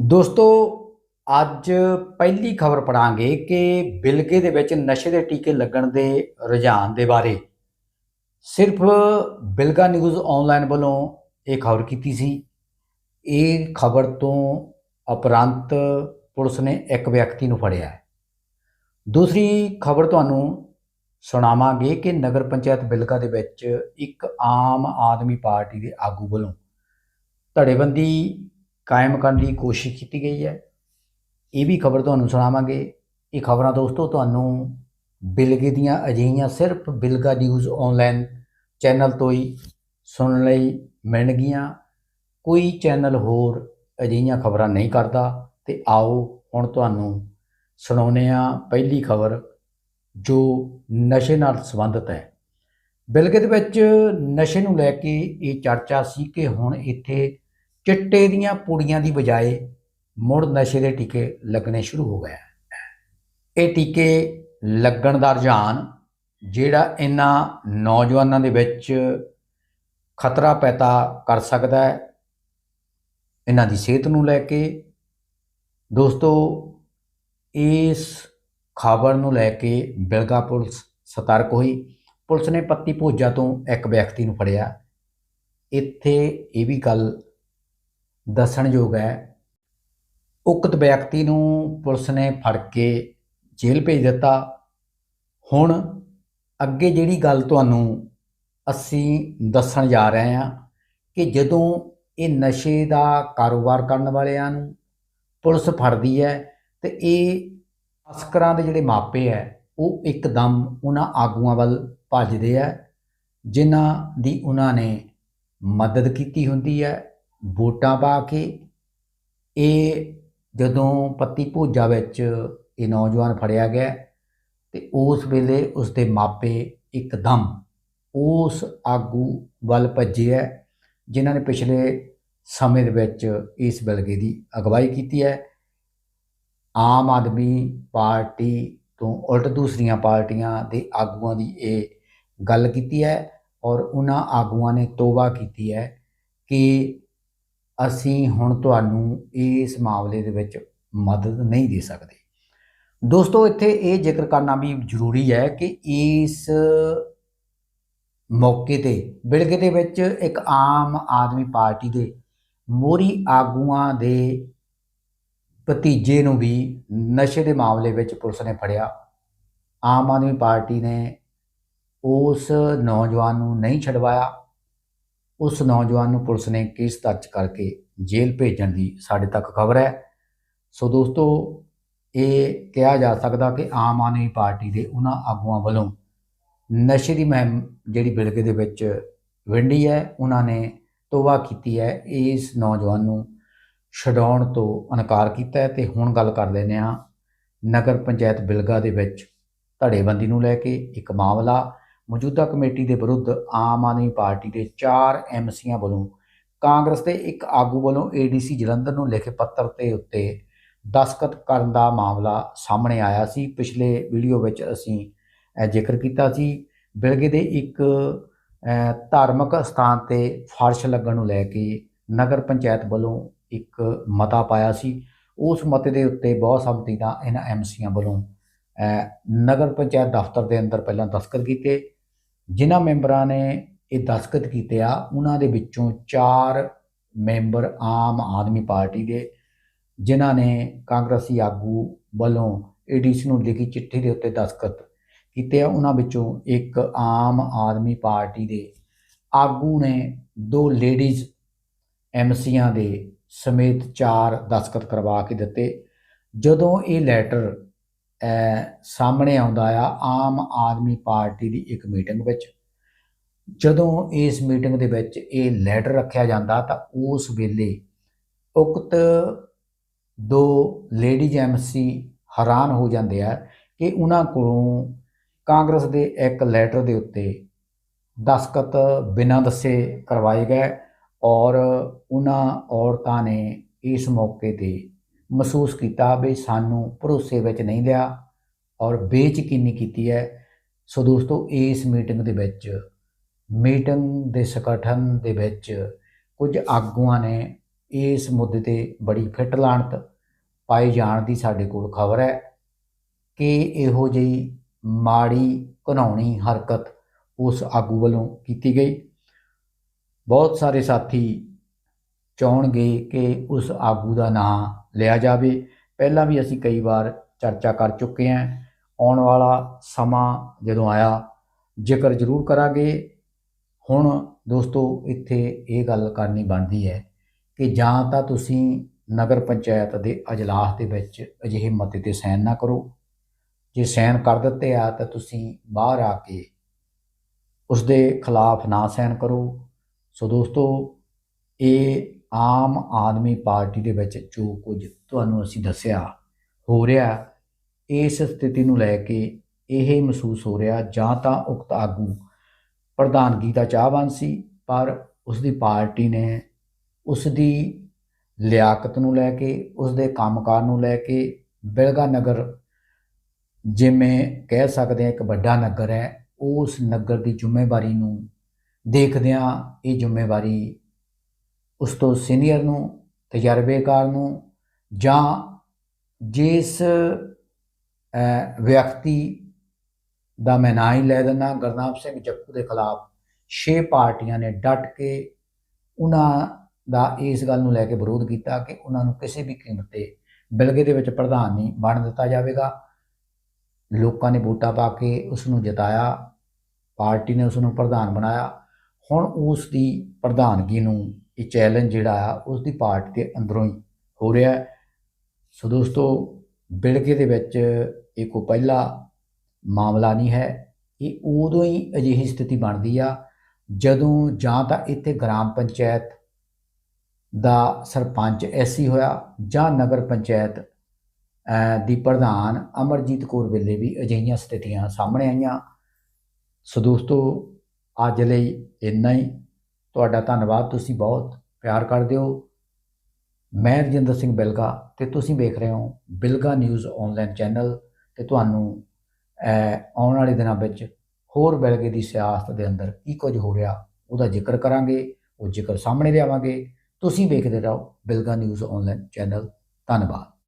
ਦੋਸਤੋ, ਅੱਜ ਪਹਿਲੀ ਖਬਰ ਪੜਾਂਗੇ ਕਿ ਬਿਲਗੇ ਦੇ ਵਿੱਚ ਨਸ਼ੇ ਦੇ ਟੀਕੇ ਲੱਗਣ ਦੇ ਰੁਝਾਨ ਦੇ ਬਾਰੇ। ਸਿਰਫ ਬਿਲਗਾ ਨਿਊਜ਼ ਆਨਲਾਈਨ ਵੱਲੋਂ ਇਹ ਖਬਰ ਕੀਤੀ ਸੀ। ਇਹ ਖਬਰ ਤੋਂ ਉਪਰੰਤ ਪੁਲਿਸ ਨੇ ਇੱਕ ਵਿਅਕਤੀ ਨੂੰ ਫੜਿਆ ਹੈ। ਦੂਸਰੀ ਖਬਰ ਤੁਹਾਨੂੰ ਸੁਣਾਵਾਂਗੇ ਕਿ ਨਗਰ ਪੰਚਾਇਤ ਬਿਲਗਾ ਦੇ ਵਿੱਚ ਇੱਕ ਆਮ ਆਦਮੀ ਪਾਰਟੀ ਦੇ ਆਗੂ ਵੱਲੋਂ ਧੜੇਬੰਦੀ ਕਾਇਮ ਕਰਨ ਦੀ ਕੋਸ਼ਿਸ਼ ਕੀਤੀ ਗਈ ਹੈ। ਇਹ ਵੀ ਖਬਰ ਤੁਹਾਨੂੰ ਸੁਣਾਵਾਂਗੇ। ਇਹ ਖਬਰਾਂ ਦੋਸਤੋ, ਤੁਹਾਨੂੰ ਬਿਲਗੇ ਦੀਆਂ ਅਜਿਹੀਆਂ ਸਿਰਫ ਬਿਲਗਾ ਨਿਊਜ਼ ਆਨਲਾਈਨ ਚੈਨਲ ਤੋਂ ਹੀ ਸੁਣਨ ਲਈ ਮਿਲਣਗੀਆਂ। ਕੋਈ ਚੈਨਲ ਹੋਰ ਅਜਿਹੀਆਂ ਖਬਰਾਂ ਨਹੀਂ ਕਰਦਾ। ਤੇ ਆਓ ਹੁਣ ਤੁਹਾਨੂੰ ਸੁਣਾਉਂਦੇ ਆ ਪਹਿਲੀ ਖਬਰ, ਜੋ ਨਸ਼ੇ ਨਾਲ ਸੰਬੰਧਿਤ ਹੈ। ਬਿਲਗੇ ਦੇ ਵਿੱਚ ਨਸ਼ੇ ਨੂੰ ਲੈ ਕੇ ਇਹ ਚਰਚਾ ਸੀ ਕਿ ਹੁਣ ਇੱਥੇ ਚਿੱਟੇ ਦੀਆਂ ਪੁੜੀਆਂ ਦੀ ਬਜਾਏ ਮੁੜ ਨਸ਼ੇ ਦੇ ਟੀਕੇ ਲੱਗਣੇ ਸ਼ੁਰੂ ਹੋ ਗਏ ਇਹ ਟੀਕੇ ਲੱਗਣ ਦਾ ਰੁਝਾਨ ਜਿਹੜਾ ਇਹਨਾਂ ਨੌਜਵਾਨਾਂ ਦੇ ਵਿੱਚ ਖਤਰਾ ਪੈਦਾ ਕਰ ਸਕਦਾ ਹੈ, ਇਹਨਾਂ ਦੀ ਸਿਹਤ ਨੂੰ ਲੈ ਕੇ। ਦੋਸਤੋ, ਇਸ ਖਬਰ ਨੂੰ ਲੈ ਕੇ ਬਿਲਗਾ ਪੁਲਿਸ ਸਤਰਕ ਹੋਈ। ਪੁਲਿਸ ਨੇ ਪੱਤੀ ਭੋਜਾ ਤੋਂ ਇੱਕ ਵਿਅਕਤੀ ਨੂੰ ਫੜਿਆ। ਇੱਥੇ ਇਹ ਵੀ ਗੱਲ ਦੱਸਣਯੋਗ ਹੈ। ਉਕਤ ਵਿਅਕਤੀ ਨੂੰ ਪੁਲਿਸ ਨੇ ਫੜ ਕੇ ਜੇਲ੍ਹ ਭੇਜ ਦਿੱਤਾ। ਹੁਣ ਅੱਗੇ ਜਿਹੜੀ ਗੱਲ ਤੁਹਾਨੂੰ ਅਸੀਂ ਦੱਸਣ ਜਾ ਰਹੇ ਹਾਂ ਕਿ ਜਦੋਂ ਇਹ ਨਸ਼ੇ ਦਾ ਕਾਰੋਬਾਰ ਕਰਨ ਵਾਲਿਆਂ ਨੂੰ ਪੁਲਿਸ ਫੜਦੀ ਹੈ ਤੇ ਇਹ ਅਸਕਰਾਂ ਦੇ ਜਿਹੜੇ ਮਾਪੇ ਹੈ, ਉਹ ਇੱਕਦਮ ਉਹਨਾਂ ਆਗੂਆਂ ਵੱਲ ਭੱਜਦੇ ਆ ਜਿਨ੍ਹਾਂ ਦੀ ਉਹਨਾਂ ਨੇ ਮਦਦ ਕੀਤੀ ਹੁੰਦੀ ਹੈ। ਵੋਟਾਂ ਪਾ ਕੇ ਇਹ ਜਦੋਂ ਪੱਤੀ ਭੋਜਾ ਵਿੱਚ ਇਹ ਨੌਜਵਾਨ ਫੜਿਆ ਗਿਆ ਤੇ ਉਸ ਵੇਲੇ ਉਸ ਦੇ ਮਾਪੇ ਇੱਕਦਮ ਉਸ ਆਗੂ ਵੱਲ ਭੱਜੇ ਹੈ, ਜਿਨ੍ਹਾਂ ਨੇ ਪਿਛਲੇ ਸਮੇਂ ਦੇ ਵਿੱਚ ਇਸ ਬਲਗੇ ਦੀ ਅਗਵਾਈ ਕੀਤੀ ਹੈ। ਆਮ ਆਦਮੀ ਪਾਰਟੀ ਤੋਂ ਉਲਟ ਦੂਸਰੀਆਂ ਪਾਰਟੀਆਂ ਦੇ ਆਗੂਆਂ ਦੀ ਇਹ ਗੱਲ ਕੀਤੀ ਹੈ ਔਰ ਉਹਨਾਂ ਆਗੂਆਂ ਨੇ ਤੋਬਾ ਕੀਤੀ ਹੈ ਕਿ ਅਸੀਂ ਹੁਣ ਤੁਹਾਨੂੰ ਇਸ ਮਾਮਲੇ ਦੇ ਵਿੱਚ ਮਦਦ ਨਹੀਂ ਦੇ ਸਕਦੇ। ਦੋਸਤੋ, ਇੱਥੇ ਇਹ ਜ਼ਿਕਰ ਕਰਨਾ ਵੀ ਜ਼ਰੂਰੀ ਹੈ ਕਿ ਇਸ ਮੌਕੇ ਤੇ, ਬਿਲਗੇ ਦੇ ਵਿੱਚ ਇੱਕ ਆਮ ਆਦਮੀ ਪਾਰਟੀ ਦੇ ਮੋਰੀ ਆਗੂਆਂ ਦੇ ਭਤੀਜੇ ਨੂੰ ਵੀ ਨਸ਼ੇ ਦੇ ਮਾਮਲੇ ਵਿੱਚ ਪੁਲਿਸ ਨੇ ਫੜਿਆ। ਆਮ ਆਦਮੀ ਪਾਰਟੀ ਨੇ ਉਸ ਨੌਜਵਾਨ ਨੂੰ ਨਹੀਂ ਛਡਵਾਇਆ। ਉਸ ਨੌਜਵਾਨ ਨੂੰ ਪੁਲਿਸ ਨੇ ਕੇਸ ਦਰਜ ਕਰਕੇ ਜੇਲ੍ਹ ਭੇਜਣ ਦੀ ਸਾਡੇ ਤੱਕ ਖਬਰ ਹੈ। ਸੋ ਦੋਸਤੋ, ਇਹ ਕਿਹਾ ਜਾ ਸਕਦਾ ਕਿ ਆਮ ਆਦਮੀ ਪਾਰਟੀ ਦੇ ਉਹਨਾਂ ਆਗੂਆਂ ਵੱਲੋਂ ਨਸ਼ੇ ਦੀ ਮਹਿਮ ਜਿਹੜੀ ਬਿਲਗੇ ਦੇ ਵਿੱਚ ਵਿੰਡੀ ਹੈ, ਉਹਨਾਂ ਨੇ ਤੋਬਾ ਕੀਤੀ ਹੈ। ਇਸ ਨੌਜਵਾਨ ਨੂੰ ਛਡਾਉਣ ਤੋਂ ਇਨਕਾਰ ਕੀਤਾ ਹੈ ਤੇ ਹੁਣ ਗੱਲ ਕਰ ਲੈਂਦੇ ਹਾਂ ਨਗਰ ਪੰਚਾਇਤ ਬਿਲਗਾ ਦੇ ਵਿੱਚ ਧੜੇਬੰਦੀ ਨੂੰ ਲੈ ਕੇ ਇੱਕ ਮਾਮਲਾ ਮੌਜੂਦਾ ਕਮੇਟੀ ਦੇ ਵਿਰੁੱਧ ਆਮ ਆਦਮੀ ਪਾਰਟੀ ਦੇ 4 ਐਮਸੀਆਂ ਵੱਲੋਂ ਕਾਂਗਰਸ ਦੇ ਇੱਕ ਆਗੂ ਵੱਲੋਂ ਏਡੀਸੀ ਜਲੰਧਰ ਨੂੰ ਲਿਖੇ ਪੱਤਰ ਤੇ ਉੱਤੇ ਦਸਖਤ ਕਰਨ ਦਾ ਮਾਮਲਾ ਸਾਹਮਣੇ ਆਇਆ ਸੀ। ਪਿਛਲੇ ਵੀਡੀਓ ਵਿੱਚ ਅਸੀਂ ਜ਼ਿਕਰ ਕੀਤਾ ਸੀ। ਬਿਲਗੇ ਦੇ ਇੱਕ ਧਾਰਮਿਕ ਸਥਾਨ ਤੇ ਫਰਸ਼ ਲੱਗਣ ਨੂੰ ਲੈ ਕੇ ਨਗਰ ਪੰਚਾਇਤ ਵੱਲੋਂ ਇੱਕ ਮਤਾ ਪਾਇਆ ਸੀ। ਉਸ ਮਤੇ ਦੇ ਉੱਤੇ ਬਹੁਤ ਸੰਮਤੀ ਦਾ ਇਹਨਾਂ ਐਮਸੀਆਂ ਵੱਲੋਂ ਨਗਰ ਪੰਚਾਇਤ ਦਫ਼ਤਰ ਦੇ ਅੰਦਰ ਪਹਿਲਾਂ ਦਸਤਖਤ ਕੀਤੇ। ਜਿਨ੍ਹਾਂ ਮੈਂਬਰਾਂ ਨੇ ਇਹ ਦਸਤਖਤ ਕੀਤੇ ਆ, ਉਹਨਾਂ ਦੇ ਵਿੱਚੋਂ 4 ਮੈਂਬਰ ਆਮ ਆਦਮੀ ਪਾਰਟੀ ਦੇ, ਜਿਨ੍ਹਾਂ ਨੇ ਕਾਂਗਰਸੀ ਆਗੂ ਵੱਲੋਂ ਏਡੀਸੀ ਨੂੰ ਲਿਖੀ ਚਿੱਠੀ ਦੇ ਉੱਤੇ ਦਸਖਤ ਕੀਤੇ ਆ। ਉਹਨਾਂ ਵਿੱਚੋਂ ਇੱਕ ਆਮ ਆਦਮੀ ਪਾਰਟੀ ਦੇ ਆਗੂ ਨੇ ਦੋ ਲੇਡੀਜ਼ ਐਮਸੀਆਂ ਦੇ ਸਮੇਤ ਚਾਰ ਦਸਤਖਤ ਕਰਵਾ ਕੇ ਦਿੱਤੇ। ਜਦੋਂ ਇਹ ਲੈਟਰ ਸਾਹਮਣੇ ਆਉਂਦਾ ਆ ਆਮ ਆਦਮੀ ਪਾਰਟੀ ਦੀ ਇੱਕ ਮੀਟਿੰਗ ਵਿੱਚ। ਜਦੋਂ ਇਸ ਮੀਟਿੰਗ ਦੇ ਵਿੱਚ ਇਹ ਲੈਟਰ ਰੱਖਿਆ ਜਾਂਦਾ ਤਾਂ ਉਸ ਵੇਲੇ ਉਕਤ ਦੋ ਲੇਡੀਜ਼ ਐਮਸੀ ਹੈਰਾਨ ਹੋ ਜਾਂਦੇ ਆ ਕਿ ਉਹਨਾਂ ਕੋਲੋਂ ਕਾਂਗਰਸ ਦੇ ਇੱਕ ਲੈਟਰ ਦੇ ਉੱਤੇ ਦਸਖਤ ਬਿਨਾਂ ਦੱਸੇ ਕਰਵਾਏ ਗਏ ਔਰ ਉਹਨਾਂ ਔਰਤਾਂ ਨੇ ਇਸ ਮੌਕੇ ਤੇ ਮਹਿਸੂਸ ਕੀਤਾ ਵੀ ਸਾਨੂੰ ਭਰੋਸੇ ਵਿੱਚ ਨਹੀਂ ਲਿਆ ਔਰ ਬੇਚਕੀਨੀ ਕੀਤੀ ਹੈ। ਸੋ ਦੋਸਤੋ, ਇਸ ਮੀਟਿੰਗ ਦੇ ਵਿੱਚ, ਮੀਟਿੰਗ ਦੇ ਸੰਗਠਨ ਦੇ ਵਿੱਚ ਕੁਝ ਆਗੂਆਂ ਨੇ ਇਸ ਮੁੱਦੇ ਤੇ ਬੜੀ ਫਿੱਟ ਲਾਣਤ ਪਾਏ ਜਾਣ ਦੀ ਸਾਡੇ ਕੋਲ ਖਬਰ ਹੈ ਕਿ ਇਹੋ ਜਿਹੀ ਮਾੜੀ ਘਿਨਾਉਣੀ ਹਰਕਤ ਉਸ ਆਗੂ ਵੱਲੋਂ ਕੀਤੀ ਗਈ। ਬਹੁਤ ਸਾਰੇ ਸਾਥੀ ਚਾਹਣਗੇ ਕਿ ਉਸ ਆਗੂ ਦਾ ਨਾਂ ਲਿਆ ਜਾਵੇ। ਪਹਿਲਾਂ ਵੀ ਅਸੀਂ ਕਈ ਵਾਰ ਚਰਚਾ ਕਰ ਚੁੱਕੇ ਹਾਂ। ਆਉਣ ਵਾਲਾ ਸਮਾਂ ਜਦੋਂ ਆਇਆ, ਜ਼ਿਕਰ ਜ਼ਰੂਰ ਕਰਾਂਗੇ, ਹੁਣ ਦੋਸਤੋ, ਇੱਥੇ ਇਹ ਗੱਲ ਕਰਨੀ ਬਣਦੀ ਹੈ ਕਿ ਜਾਂ ਤਾਂ ਤੁਸੀਂ ਨਗਰ ਪੰਚਾਇਤ ਦੇ ਅਜਲਾਸ ਦੇ ਵਿੱਚ ਅਜਿਹੇ ਮਤੇ ਤੇ ਸਾਈਨ ਨਾ ਕਰੋ। ਜੇ ਸਾਈਨ ਕਰ ਦਿੱਤੇ ਆ, ਤਾਂ ਤੁਸੀਂ ਬਾਹਰ ਆ ਕੇ ਉਸ ਦੇ ਖਿਲਾਫ ਨਾ ਸਾਈਨ ਕਰੋ। ਸੋ ਦੋਸਤੋ, ਇਹ ਆਮ ਆਦਮੀ ਪਾਰਟੀ ਦੇ ਵਿੱਚ ਜੋ ਕੁਝ ਤੁਹਾਨੂੰ ਅਸੀਂ ਦੱਸਿਆ ਹੋ ਰਿਹਾ, ਇਸ ਸਥਿਤੀ ਨੂੰ ਲੈ ਕੇ ਇਹ ਮਹਿਸੂਸ ਹੋ ਰਿਹਾ, ਜਾਂ ਤਾਂ ਉਕਤ ਆਗੂ ਪ੍ਰਧਾਨਗੀ ਦਾ ਚਾਹਵਾਨ ਸੀ, ਪਰ ਉਸ ਦੀ ਪਾਰਟੀ ਨੇ ਉਸ ਦੀ ਲਿਆਕਤ ਨੂੰ ਲੈ ਕੇ ਉਸ ਦੇ ਕੰਮਕਾਰ ਨੂੰ ਲੈ ਕੇ ਬਿਲਗਾ ਨਗਰ ਜਿਵੇਂ ਕਹਿ ਸਕਦੇ ਹਾਂ ਇੱਕ ਵੱਡਾ ਨਗਰ ਹੈ, ਉਸ ਨਗਰ ਦੀ ਜ਼ਿੰਮੇਵਾਰੀ ਨੂੰ ਦੇਖਦਿਆਂ ਇਹ ਜ਼ਿੰਮੇਵਾਰੀ ਉਸ ਤੋਂ ਸੀਨੀਅਰ ਨੂੰ ਤਜਰਬੇਕਾਰ ਨੂੰ, ਜਾਂ ਜਿਸ ਵਿਅਕਤੀ ਦਾ ਮੈਂ ਨਾਂ ਹੀ ਲੈ ਦਿੰਦਾ, ਗੁਰਨਾਮ ਸਿੰਘ ਜੱਪੂ ਦੇ ਖਿਲਾਫ ਛੇ ਪਾਰਟੀਆਂ ਨੇ ਡਟ ਕੇ ਉਹਨਾਂ ਦਾ ਇਸ ਗੱਲ ਨੂੰ ਲੈ ਕੇ ਵਿਰੋਧ ਕੀਤਾ ਕਿ ਉਹਨਾਂ ਨੂੰ ਕਿਸੇ ਵੀ ਕੀਮਤ ਤੇ ਬਿਲਗੇ ਦੇ ਵਿੱਚ ਪ੍ਰਧਾਨ ਨਹੀਂ ਬਣ ਦਿੱਤਾ ਜਾਵੇਗਾ। ਲੋਕਾਂ ਨੇ ਵੋਟਾਂ ਪਾ ਕੇ ਉਸ ਨੂੰ ਜਿਤਾਇਆ, ਪਾਰਟੀ ਨੇ ਉਸ ਨੂੰ ਪ੍ਰਧਾਨ ਬਣਾਇਆ। ਹੁਣ ਉਸ ਦੀ ਪ੍ਰਧਾਨਗੀ ਨੂੰ ਇਹ ਚੈਲੰਜ ਜਿਹੜਾ ਆ ਉਸ ਦੀ ਪਾਰਟੀ ਦੇ ਅੰਦਰੋਂ ਹੀ ਹੋ ਰਿਹਾ ਸੋ ਦੋਸਤੋ ਬਿਲਗੇ ਦੇ ਵਿੱਚ ਇਹ ਕੋਈ ਪਹਿਲਾ ਮਾਮਲਾ ਨਹੀਂ ਹੈ। ਇਹ ਉਦੋਂ ਹੀ ਅਜਿਹੀ ਸਥਿਤੀ ਬਣਦੀ ਆ, ਜਦੋਂ ਜਾਂ ਤਾਂ ਇੱਥੇ ਗ੍ਰਾਮ ਪੰਚਾਇਤ ਦਾ ਸਰਪੰਚ ਐਸੀ ਹੋਇਆ ਜਾਂ ਨਗਰ ਪੰਚਾਇਤ ਦੀ ਪ੍ਰਧਾਨ ਅਮਰਜੀਤ ਕੌਰ ਵੇਲੇ ਵੀ ਅਜਿਹੀਆਂ ਸਥਿਤੀਆਂ ਸਾਹਮਣੇ ਆਈਆਂ। ਸੋ ਦੋਸਤੋ, ਅੱਜ ਲਈ ਇੰਨਾ ਹੀ। ਤੁਹਾਡਾ ਧੰਨਵਾਦ, ਤੁਸੀਂ ਬਹੁਤ ਪਿਆਰ ਕਰਦੇ ਹੋ। ਮੈਂ ਰਜਿੰਦਰ ਸਿੰਘ ਬਿਲਗਾ ਤੇ ਤੁਸੀਂ ਵੇਖ ਰਹੇ ਹੋ ਬਿਲਗਾ ਨਿਊਜ਼ ਆਨਲਾਈਨ ਚੈਨਲ ਤੇ ਤੁਹਾਨੂੰ ਆਉਣ ਵਾਲੇ ਦਿਨਾਂ ਵਿੱਚ ਹੋਰ ਬਿਲਗੇ ਦੀ ਸਿਆਸਤ ਦੇ ਅੰਦਰ ਕੀ ਕੁਝ ਹੋ ਰਿਹਾ, ਉਹਦਾ ਜ਼ਿਕਰ ਕਰਾਂਗੇ, ਉਹ ਜ਼ਿਕਰ ਸਾਹਮਣੇ ਲਿਆਵਾਂਗੇ। ਤੁਸੀਂ ਵੇਖਦੇ ਰਹੋ ਬਿਲਗਾ ਨਿਊਜ਼ ਆਨਲਾਈਨ ਚੈਨਲ। ਧੰਨਵਾਦ।